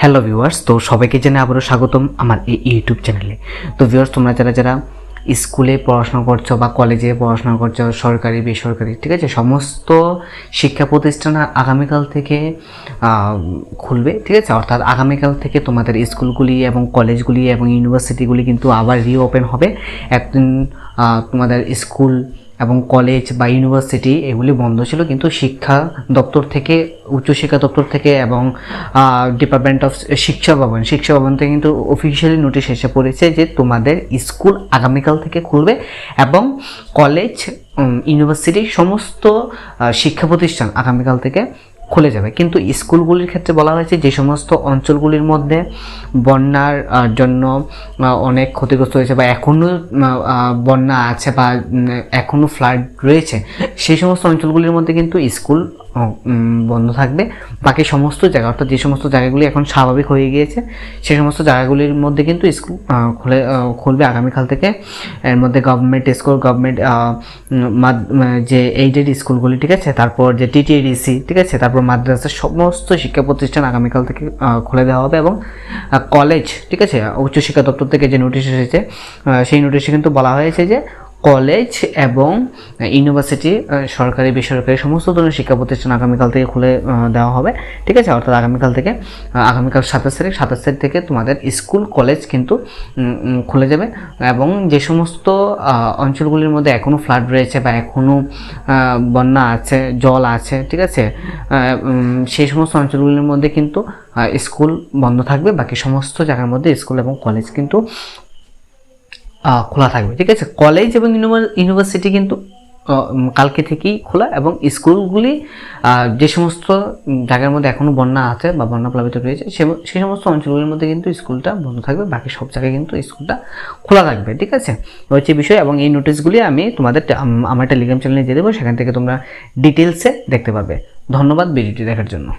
Hello viewers, তো সবাইকে জানাই আবারও স্বাগতম আমার এই ইউটিউব চ্যানেলে। তো ভিউয়ার্স, তোমরা যারা যারা স্কুলে পড়াশোনা করছ বা কলেজে পড়াশোনা করছ, সরকারি, বেসরকারি, ঠিক আছে, সমস্ত শিক্ষা প্রতিষ্ঠান আগামীকাল থেকে খুলবে, ঠিক আছে? অর্থাৎ আগামীকাল থেকে তোমাদের স্কুলগুলি এবং কলেজগুলি এবং ইউনিভার্সিটিগুলি কিন্তু আবার রিওপেন হবে। একদিন তোমাদের স্কুল এবং কলেজ বা ইউনিভার্সিটি এগুলি বন্ধ ছিল, কিন্তু শিক্ষা দপ্তর থেকে উচ্চশিক্ষা দপ্তর থেকে এবং ডিপার্টমেন্ট অফ শিক্ষা ভবন শিক্ষা ভবন থেকে কিন্তু অফিসিয়ালি নোটিশ এসে পড়েছে যে তোমাদের স্কুল আগামীকাল থেকে খুলবে এবং কলেজ ইউনিভার্সিটির ইউনিভার্সিটি সমস্ত শিক্ষা প্রতিষ্ঠান আগামীকাল থেকে খুলে যাবে। কিন্তু স্কুলগুলির ক্ষেত্রে বলা হয়েছে যে সমস্ত অঞ্চলগুলির মধ্যে বন্যার জন্য অনেক ক্ষতিগ্রস্ত হয়েছে বা এখনও বন্যা আছে বা এখনও ফ্লাড রয়েছে, সেই সমস্ত অঞ্চলগুলির মধ্যে কিন্তু স্কুল বন্ধ থাকবে। বাকি সমস্ত জায়গা, অর্থাৎ যে সমস্ত জায়গাগুলি এখন স্বাভাবিক হয়ে গিয়েছে সেই সমস্ত জায়গাগুলির মধ্যে কিন্তু স্কুল খুলে খুলবে আগামীকাল থেকে। এর মধ্যে গভর্নমেন্ট স্কুল গভর্নমেন্ট যে এইডেড স্কুলগুলি ঠিক আছে? তারপর যে টিটিডিসি ঠিক আছে? তারপর মাদ্রাসা সমস্ত শিক্ষা প্রতিষ্ঠান আগামীকাল থেকে খুলে দেওয়া হবে এবং কলেজ ঠিক আছে? উচ্চশিক্ষা দপ্তর থেকে যে নোটিশ এসেছে সেই নোটিশে কিন্তু বলা হয়েছে যে কলেজ এবং ইউনিভার্সিটি সরকারি, বেসরকারি সমস্ত ধরনের শিক্ষা প্রতিষ্ঠান আগামীকাল থেকে খুলে দেওয়া হবে। ঠিক আছে? অর্থাৎ আগামীকাল থেকে আগামীকাল সাতাশ তারিখ সাতাশ তারিখ থেকে তোমাদের স্কুল, কলেজ কিন্তু খুলে যাবে এবং যে সমস্ত অঞ্চলগুলির মধ্যে এখনও ফ্লাড রয়েছে বা এখনও বন্যা আছে, জল আছে, ঠিক আছে? সেই সমস্ত অঞ্চলগুলির মধ্যে কিন্তু স্কুল বন্ধ থাকবে। বাকি সমস্ত জায়গার মধ্যে স্কুল এবং কলেজ কিন্তু খোলা থাকবে। ঠিক আছে? কলেজ এবং ইউনিভার্সিটি কিন্তু কালকে থেকেই খোলা এবং স্কুলগুলি যে সমস্ত জায়গার মধ্যে এখনও বন্যা আছে বা বন্যা প্লাবিত রয়েছে, সে- সমস্ত অঞ্চলগুলির মধ্যে কিন্তু স্কুলটা বন্ধ থাকবে। বাকি সব জায়গায় কিন্তু স্কুলটা খোলা থাকবে। ঠিক আছে? হচ্ছে বিষয় এবং এই নোটিশগুলি আমি তোমাদের আমার টেলিগ্রাম চ্যানেলে দিয়ে দেবো। সেখান থেকে তোমরা ডিটেলসে দেখতে পাবে ধন্যবাদ ভিডিওটি দেখার জন্য।